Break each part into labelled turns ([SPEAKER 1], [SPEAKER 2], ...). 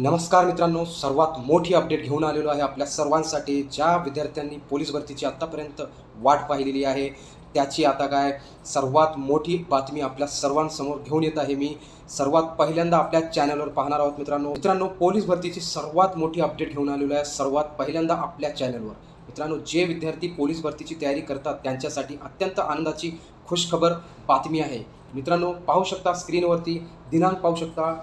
[SPEAKER 1] नमस्कार मित्रांनो सर्वात मोठी अपडेट घेऊन आलेलो आहे आपल्या सर्वांसाठी. ज्या विद्यार्थ्यांनी पोलीस भरतीची आत्तापर्यंत वाट पाहिलेली आहे त्याची आता काय सर्वात मोठी बातमी आपल्या सर्वांसमोर घेऊन येत आहे मी. सर्वात पहिल्यांदा आपल्या चॅनलवर पाहणार आहोत मित्रांनो. मित्रांनो पोलीस भरतीची सर्वात मोठी अपडेट घेऊन आलेलो आहे. सर्वात पहिल्यांदा आपल्या चॅनलवर मित्रांनो जे विद्यार्थी पोलीस भरतीची तयारी करतात त्यांच्यासाठी अत्यंत आनंदाची खुशखबर बातमी आहे. मित्रांनो पाहू शकता स्क्रीनवरती दिनांक पाहू शकता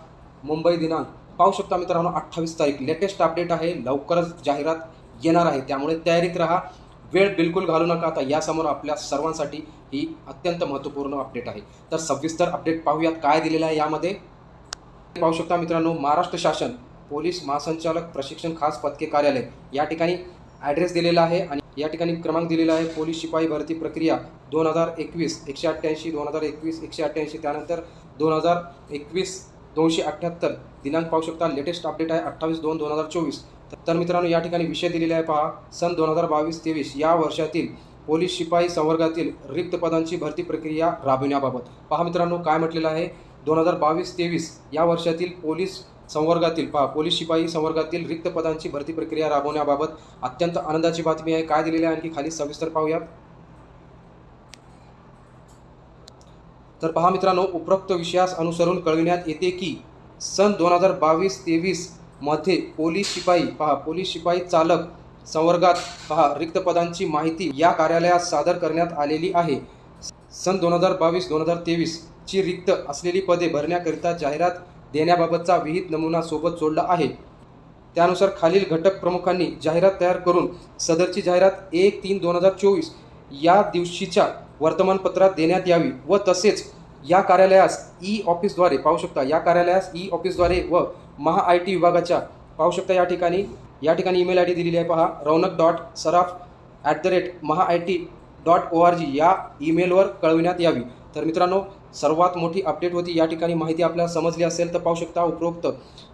[SPEAKER 1] मुंबई दिनांक. पाहू शकता मित्रांनो अठ्ठावीस तारीख. लेटेस्ट अपडेट आहे. लवकरच जाहिरात येणार आहे. त्यामुळे तयारीत राहा. वेळ बिलकुल घालू नका. आता यासमोर आपल्या सर्वांसाठी ही अत्यंत महत्त्वपूर्ण अपडेट आहे. तर सविस्तर अपडेट पाहूयात. काय दिलेलं आहे यामध्ये? पाहू शकता मित्रांनो महाराष्ट्र शासन पोलीस महासंचालक प्रशिक्षण खास पथके कार्यालय या ठिकाणी ॲड्रेस दिलेला आहे आणि या ठिकाणी क्रमांक दिलेला आहे. पोलीस शिपाई भरती प्रक्रिया दोन हजार एकवीस एकशे अठ्ठ्याऐंशी दोन हजार एकवीस एकशे अठ्ठ्याऐंशी त्यानंतर दोन हजार एकवीस दोनशे अठ्ठ्याहत्तर. दिनांक पाहू शकता लेटेस्ट अपडेट आहे अठ्ठावीस दोन दोन हजार चोवीस. तर मित्रांनो या ठिकाणी विषय दिलेला आहे पहा सन दोन हजार बावीस तेवीस या वर्षातील पोलीस शिपाई संवर्गातील रिक्त पदांची भरती प्रक्रिया राबविण्याबाबत. पहा मित्रांनो काय म्हटलेलं आहे? दोन हजार बावीस तेवीस या वर्षातील पोलीस संवर्गातील पहा पोलीस शिपाई संवर्गातील रिक्त पदांची भरती प्रक्रिया राबवण्याबाबत अत्यंत आनंदाची बातमी आहे. काय दिलेली आहे? आणखी खाली सविस्तर पाहूयात. तर पहा मित्रांनो उपरोक्त विषयास अनुसरून कळविण्यात येते की सन दोन हजार बावीस तेवीसमध्ये पोलीस शिपाई पहा पोलीस शिपाई चालक संवर्गात पहा रिक्त पदांची माहिती या कार्यालयात सादर करण्यात आलेली आहे. सन दोन हजार बावीस दोन हजार तेवीसची रिक्त असलेली पदे भरण्याकरिता जाहिरात देण्याबाबतचा विहित नमुना सोबत जोडला आहे. त्यानुसार खालील घटक प्रमुखांनी जाहिरात तयार करून सदरची जाहिरात एक तीन दोन हजार चोवीस या दिवशीच्या वर्तमानपत्रात देण्यात यावी व तसेच या कार्यालयास ई ऑफिसद्वारे पाहू शकता. या कार्यालयास ई ऑफिसद्वारे व महा आय टी विभागाच्या पाहू शकता या ठिकाणी. या ठिकाणी ईमेल आय डी दिलेली आहे पहा. Raunak dot Saraf at the rate Maha I T dot O R G या ईमेलवर कळविण्यात यावी. तर मित्रांनो सर्वात मोठी अपडेट होती. या ठिकाणी माहिती आपल्याला समजली असेल तर पाहू शकता. उपरोक्त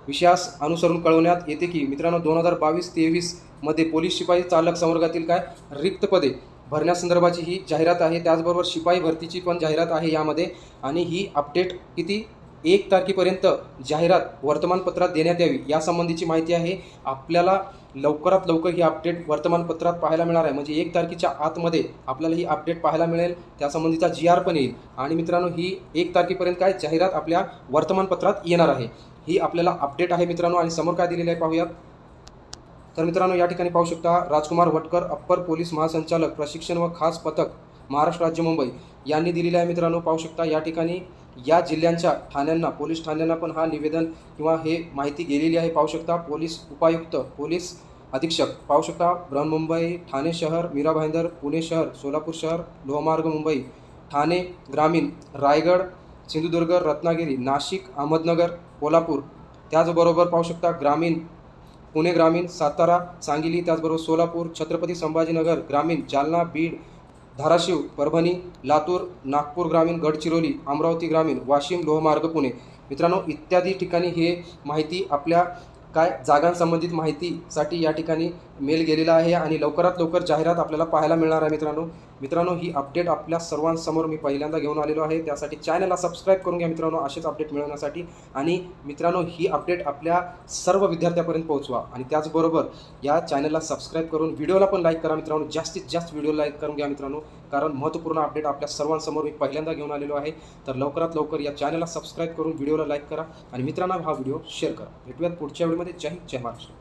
[SPEAKER 1] विषयास अनुसरून कळवण्यात येते की मित्रांनो दोन हजार बावीस तेवीसमध्ये पोलीस शिपाई चालक संवर्गातील काय? रिक्त पदे. भरण्यासंदर्भाची ही जाहिरात आहे. त्याचबरोबर शिपाई भरतीची पण जाहिरात आहे यामध्ये. आणि ही अपडेट किती? एक तारखेपर्यंत जाहिरात वर्तमानपत्रात देण्यात यावी यासंबंधीची माहिती आहे. आपल्याला लवकरात लवकर ही अपडेट वर्तमानपत्रात पाहायला मिळणार आहे. म्हणजे एक तारखेच्या आतमध्ये आपल्याला ही अपडेट पाहायला मिळेल. त्यासंबंधीचा जी आर पण येईल. आणि मित्रांनो ही एक तारखेपर्यंत काय जाहिरात आपल्या वर्तमानपत्रात येणार आहे. ही आपल्याला अपडेट आहे मित्रांनो. आणि समोर काय दिलेलं आहे पाहूयात. तर मित्रांनो या ठिकाणी पाहू शकता राजकुमार भटकर अप्पर पोलीस महासंचालक प्रशिक्षण व खास पथक महाराष्ट्र राज्य मुंबई यांनी दिलेले आहे मित्रांनो. पाहू शकता या ठिकाणी या जिल्ह्यांच्या ठाण्यांना पोलीस ठाण्यांना पण हा निवेदन किंवा हे माहिती गेलेली आहे. पाहू शकता पोलीस उपायुक्त पोलीस अधीक्षक. पाहू शकता बृहन्मुंबई ठाणे शहर मीरा भाईंदर पुणे शहर सोलापूर शहर लोहमार्ग मुंबई ठाणे ग्रामीण रायगड सिंधुदुर्ग रत्नागिरी नाशिक अहमदनगर कोल्हापूर. त्याचबरोबर पाहू शकता ग्रामीण पुणे ग्रामीण सातारा सांगली त्याचबरोबर सोलापूर छत्रपती संभाजीनगर ग्रामीण जालना बीड धाराशिव परभणी लातूर नागपूर ग्रामीण गडचिरोली अमरावती ग्रामीण वाशिम लोहमार्ग पुणे. मित्रांनो इत्यादी ठिकाणी हे माहिती आपल्या काय जागांसंबंधित माहितीसाठी या ठिकाणी मेल गेलेला आहे आणि लवकरात लवकर जाहिरात आपल्याला पाहायला मिळणार आहे मित्रांनो. मित्रांनो ही अपडेट आपल्या सर्वांसमोर मी पहिल्यांदा घेऊन आलेलो आहे. त्यासाठी चॅनलला सबस्क्राईब करून घ्या मित्रांनो असेच अपडेट मिळवण्यासाठी. आणि मित्रांनो ही अपडेट आपल्या सर्व विद्यार्थ्यापर्यंत पोहोचवा. आणि त्याचबरोबर या चॅनलला सबस्क्राईब करून व्हिडिओला पण लाईक करा मित्रांनो. जास्तीत जास्त व्हिडिओ लाईक करून घ्या मित्रांनो. कारण महत्त्वपूर्ण अपडेट आपल्या सर्वांसमोर मी पहिल्यांदा घेऊन आलेलो आहे. तर लवकरात लवकर या चॅनलला सबस्क्राईब करून व्हिडिओला लाईक करा. आणि मित्रांनो हा व्हिडिओ शेअर करा. भेटूयात पुढच्या व्हिडिओमध्ये जय हिंद जय महाराष्ट्र.